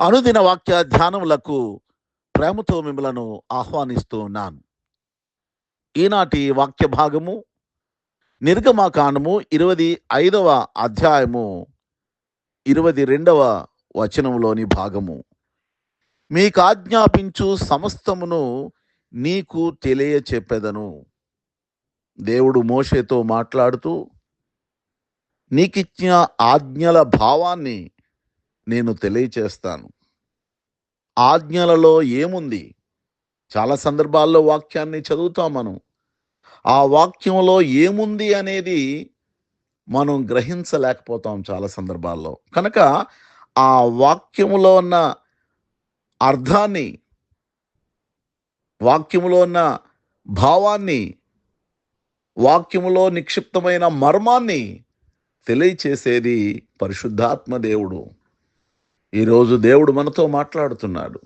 అనుదిన వాక్య ధ్యానములకు ప్రేమతో మిమ్మలను ఆహ్వానిస్తూ ఉన్నాను. ఈనాటి వాక్య భాగము నిర్గమాకాండము ఇరవై ఐదవ అధ్యాయము ఇరవై రెండవ వచనంలోని భాగము. మీకు ఆజ్ఞాపించు సమస్తమును నీకు తెలియచెప్పెదను. దేవుడు మోషేతో మాట్లాడుతూ నీకిచ్చిన ఆజ్ఞల భావాన్ని నేను తెలియచేస్తాను. ఆజ్ఞలలో ఏముంది? చాలా సందర్భాల్లో వాక్యాన్ని చదువుతాం మనం. ఆ వాక్యంలో ఏముంది అనేది మనం గ్రహించలేకపోతాం చాలా సందర్భాల్లో. కనుక ఆ వాక్యములో ఉన్న అర్థాన్ని వాక్యములో ఉన్న భావాన్ని వాక్యములో నిక్షిప్తమైన మర్మాన్ని తెలియచేసేది పరిశుద్ధాత్మ దేవుడు. ఈరోజు దేవుడు మనతో మాట్లాడుతున్నాడు.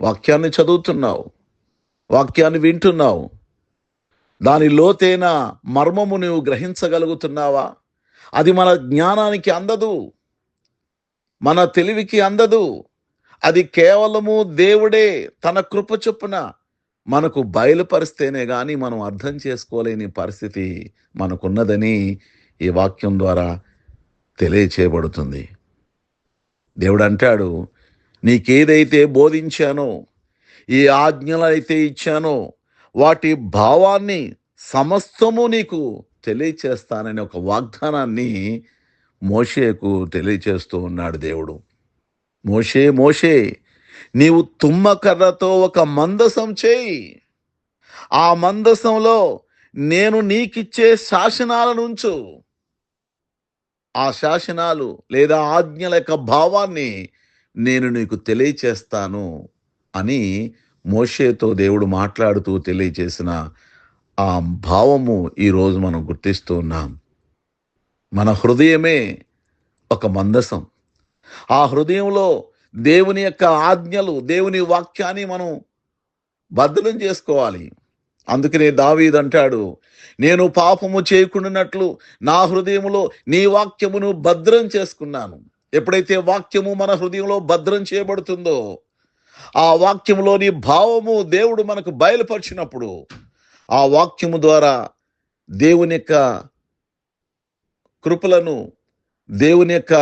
వాక్యాన్ని చదువుతున్నావు. వాక్యాన్ని వింటున్నావు. దాని లోతైన మర్మము నువ్వు గ్రహించగలుగుతున్నావా? అది మన జ్ఞానానికి అందదు. మన తెలివికి అందదు. అది కేవలము దేవుడే తన కృప చొప్పున మనకు బయలుపరిస్తేనే కానీ మనం అర్థం చేసుకోలేని పరిస్థితి మనకున్నదని ఈ వాక్యం ద్వారా తెలియచేయబడుతుంది. దేవుడు అంటాడు నీకేదైతే బోధించానో ఏ ఆజ్ఞలు అయితే ఇచ్చానో వాటి భావాన్ని సమస్తము నీకు తెలియచేస్తానని ఒక వాగ్దానాన్ని మోషేకు తెలియచేస్తూ ఉన్నాడు దేవుడు. మోషే మోషే నీవు తుమ్మకర్రతో ఒక మందసం చేయి. ఆ మందసంలో నేను నీకిచ్చే శాసనాల నుంచు ఆ శాసనాలు లేదా ఆజ్ఞల యొక్క భావాన్ని నేను నీకు తెలియచేస్తాను అని మోషేతో దేవుడు మాట్లాడుతూ తెలియచేసిన ఆ భావము ఈరోజు మనం గుర్తిస్తూ ఉన్నాం. మన హృదయమే ఒక మందసం. ఆ హృదయంలో దేవుని యొక్క ఆజ్ఞలు దేవుని వాక్యాన్ని మనం బద్దలం చేసుకోవాలి. అందుకనే దావీద్ అంటాడు నేను పాపము చేయకుండానట్లు నా హృదయములో నీ వాక్యమును భద్రం చేసుకున్నాను. ఎప్పుడైతే వాక్యము మన హృదయంలో భద్రం చేయబడుతుందో ఆ వాక్యములోని భావము దేవుడు మనకు బయలుపరిచినప్పుడు ఆ వాక్యము ద్వారా దేవుని యొక్క కృపలను దేవుని యొక్క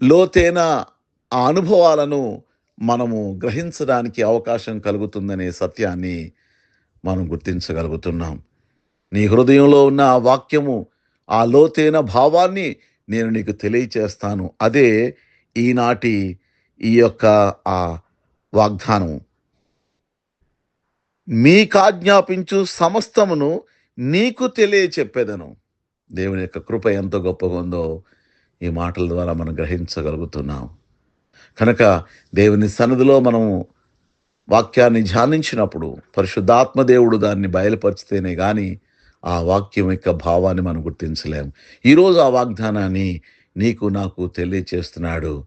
లోతైన ఆ అనుభవాలను మనము గ్రహించడానికి అవకాశం కలుగుతుందనే సత్యాన్ని మనం గుర్తించగలుగుతున్నాం. నీ హృదయంలో ఉన్న ఆ వాక్యము ఆ లోతైన భావాన్ని నేను నీకు తెలియచేస్తాను. అదే ఈనాటి ఈ యొక్క ఆ వాగ్దానం మీకాజ్ఞాపించు సమస్తమును నీకు తెలియచెప్పేదను. దేవుని యొక్క కృప ఎంత గొప్పగా ఉందో ఈ మాటల ద్వారా మనం గ్రహించగలుగుతున్నాం. కనుక దేవుని సన్నిధిలో మనము వాక్యాన్ని ధ్యానించినప్పుడు పరిశుద్ధాత్మదేవుడు దాన్ని బయలుపరిచితేనే కానీ ఆ వాక్యం యొక్క భావాన్ని మనం గుర్తించలేం. ఈరోజు ఆ వాగ్దానాన్ని నీకు నాకు తెలియచేస్తున్నాడు.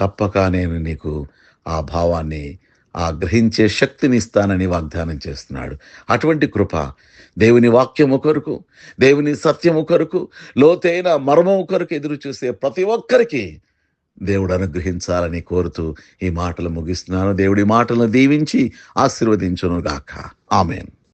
తప్పక నేను నీకు ఆ భావాన్ని ఆ గ్రహించే శక్తిని ఇస్తానని వాగ్దానం చేస్తున్నాడు. అటువంటి కృప దేవుని వాక్యము కొరకు దేవుని సత్యము కొరకు లోతైన మర్మము కొరకు ఎదురు చూసే ప్రతి ఒక్కరికి దేవుడు అనుగ్రహించాలని కోరుతూ ఈ మాటలు ముగిస్తున్నాను. దేవుడి మాటలను దీవించి ఆశీర్వదించును గాక ఆమెన్.